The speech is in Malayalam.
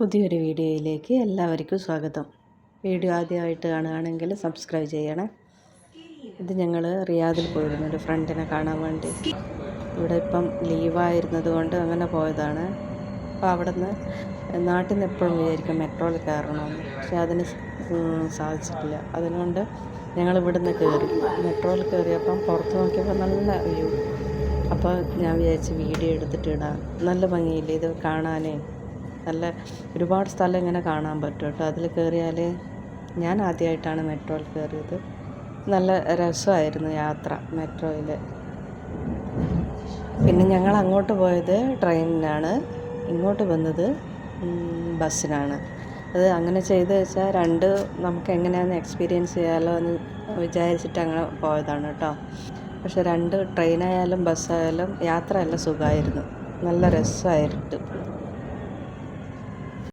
പുതിയൊരു വീഡിയോയിലേക്ക് എല്ലാവർക്കും സ്വാഗതം. വീഡിയോ ആദ്യമായിട്ട് കാണുകയാണെങ്കിൽ സബ്സ്ക്രൈബ് ചെയ്യണേ. ഇത് ഞങ്ങൾ റിയാദിൽ പോയിരുന്നു ഒരു ഫ്രണ്ടിനെ കാണാൻ വേണ്ടി. ഇവിടെ ഇപ്പം ലീവായിരുന്നത് കൊണ്ട് അങ്ങനെ പോയതാണ്. അപ്പോൾ അവിടെ നിന്ന് നാട്ടിൽ നിന്ന് എപ്പോഴും വിചാരിക്കും മെട്രോയിൽ കയറണമെന്ന്. പക്ഷെ അതിന് സാധിച്ചിട്ടില്ല. അതുകൊണ്ട് ഞങ്ങൾ ഇവിടുന്ന് കയറി. മെട്രോയിൽ കയറിയപ്പം പുറത്ത് നോക്കിയപ്പോൾ നല്ല വ്യൂ അപ്പോൾ ഞാൻ വിചാരിച്ച് വീഡിയോ എടുത്തിട്ട് ഇടാം. നല്ല ഭംഗിയില്ലേ ഇത് കാണാനേ. നല്ല ഒരുപാട് സ്ഥലം ഇങ്ങനെ കാണാൻ പറ്റും കേട്ടോ. അതിൽ കയറിയാൽ ഞാൻ ആദ്യമായിട്ടാണ് മെട്രോയിൽ കയറിയത്. നല്ല രസമായിരുന്നു യാത്ര മെട്രോയിൽ പിന്നെ ഞങ്ങൾ അങ്ങോട്ട് പോയത് ട്രെയിനിനാണ്. ഇങ്ങോട്ട് വന്നത് ബസ്സിനാണ്. അത് അങ്ങനെ ചെയ്ത് വെച്ചാൽ രണ്ട് നമുക്ക് എങ്ങനെയാണെന്ന് എക്സ്പീരിയൻസ് ചെയ്യാമല്ലോ എന്ന് വിചാരിച്ചിട്ട് അങ്ങനെ പോയതാണ് കേട്ടോ. പക്ഷെ രണ്ട് ട്രെയിനായാലും ബസ്സായാലും യാത്ര എല്ലാം സുഖമായിരുന്നു. നല്ല രസമായിട്ട്.